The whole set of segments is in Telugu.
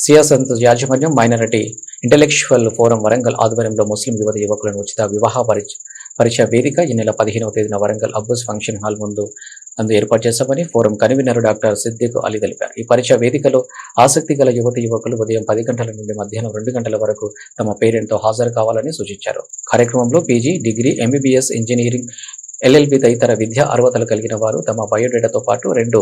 సియాసత్ యాజమాన్యం మైనారిటీ ఇంటలెక్చువల్ ఫోరం వరంగల్ ఆధ్వర్యంలో ముస్లిం యువత యువకులను ఉచిత వివాహ పరిచ పరిచయ వేదిక ఈ నెల పదిహేనవ తేదీన వరంగల్ అబ్బుస్ ఫంక్షన్ హాల్ ముందు అందు ఏర్పాటు చేశామని forum convener doctor Siddiq Ali తెలిపారు. ఈ పరిచయ వేదికలో ఆసక్తి గల యువత యువకులు ఉదయం పది గంటల నుండి మధ్యాహ్నం రెండు గంటల వరకు తమ పేరెంట్తో హాజరు కావాలని సూచించారు. కార్యక్రమంలో PG degree MBBS engineering LLB తదితర విద్యా అర్హతలు కలిగిన వారు తమ బయోడేటాతో పాటు రెండు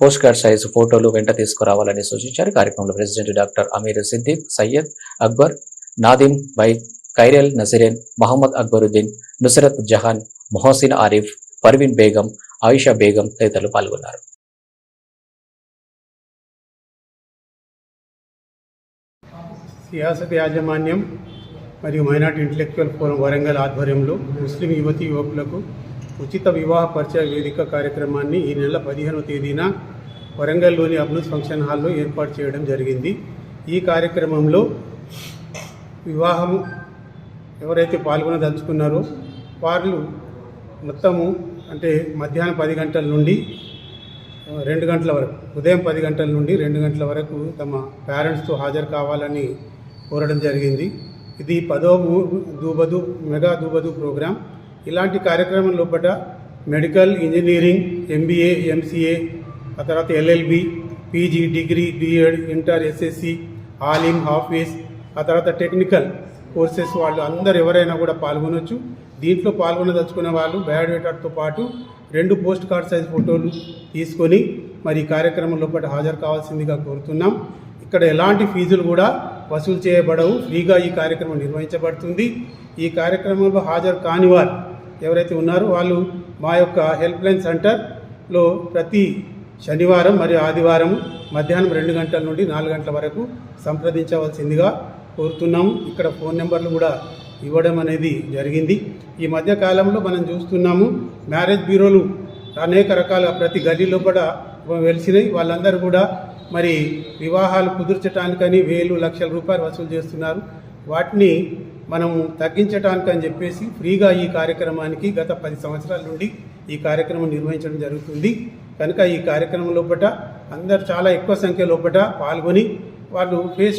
పోస్ట్ కార్డ్ సైజు ఫోటోలు వెంట తీసుకురావాలని సూచించారు. కార్యక్రమంలో ప్రెసిడెంట్ డాక్టర్ అమీర్ సిద్దిక్ సయ్యద్ అక్బర్ నాదిమ్ బై ఖైరల్ నసిరేన్ మహమ్మద్ అక్బరుద్దీన్ నుసరత్ జహాన్ మొహసిన్ ఆరిఫ్ పర్వీన్ బేగం ఆయిషా బేగం తదితరులు పాల్గొన్నారు. సియాసత్ యాజమాన్యం మరియు మైనార్టీ ఇంటలెక్చువల్ ఫోరం వరంగల్ ఆధ్వర్యంలో ముస్లిం యువతి యువకులకు ఉచిత వివాహ పరిచయ వేదిక కార్యక్రమాన్ని ఈ నెల పదిహేనవ తేదీన వరంగల్లోని అబ్నూస్ ఫంక్షన్ హాల్లో ఏర్పాటు చేయడం జరిగింది. ఈ కార్యక్రమంలో వివాహం ఎవరైతే పాల్గొనదలుచుకున్నారో వాళ్ళు మొత్తము అంటే మధ్యాహ్నం పది గంటల నుండి రెండు గంటల వరకు ఉదయం పది గంటల నుండి రెండు గంటల వరకు తమ పేరెంట్స్తో హాజరు కావాలని కోరడం జరిగింది. ఇది పదో దూబదు మెగా దూబదు ప్రోగ్రాం. ఇలాంటి కార్యక్రమం లోపల మెడికల్ ఇంజనీరింగ్ ఎంబీఏ ఎంసీఏ ఆ తర్వాత LLB PG degree BEd inter SSC Alim హాఫీస్ ఆ తర్వాత టెక్నికల్ కోర్సెస్ వాళ్ళు అందరు ఎవరైనా కూడా పాల్గొనొచ్చు. దీంట్లో పాల్గొనదలుచుకునే వాళ్ళు బయోడేటాతో పాటు రెండు పోస్ట్ కార్డ్ సైజ్ ఫోటోలు తీసుకొని మరి ఈ కార్యక్రమం లోపల హాజరు కావాల్సిందిగా కోరుతున్నాం. ఇక్కడ ఎలాంటి ఫీజులు కూడా వసూలు చేయబడవు. ఫ్రీగా ఈ కార్యక్రమం నిర్వహించబడుతుంది. ఈ కార్యక్రమంలో హాజరు కాని వారు ఎవరైతే ఉన్నారో వాళ్ళు మా యొక్క హెల్ప్ లైన్ సెంటర్లో ప్రతి శనివారం మరియు ఆదివారం మధ్యాహ్నం రెండు గంటల నుండి నాలుగు గంటల వరకు సంప్రదించవలసిందిగా కోరుతున్నాము ఇక్కడ ఫోన్ నెంబర్లు కూడా ఇవ్వడం అనేది జరిగింది. ఈ మధ్య కాలంలో మనం చూస్తున్నాము మ్యారేజ్ బ్యూరోలు అనేక రకాల ప్రతి గదిలో కూడా వెలిసినాయి వాళ్ళందరూ కూడా మరి వివాహాలు కుదుర్చడానికని వేలు లక్షల రూపాయలు వసూలు చేస్తున్నారు. వాటిని మనం తగ్గించటానికని చెప్పేసి ఫ్రీగా ఈ కార్యక్రమానికి గత పది సంవత్సరాల నుండి ఈ కార్యక్రమం నిర్వహించడం జరుగుతుంది. కనుక ఈ కార్యక్రమం లోపల అందరు చాలా ఎక్కువ సంఖ్య లోపల పాల్గొని వాళ్ళు ఫేస్ టు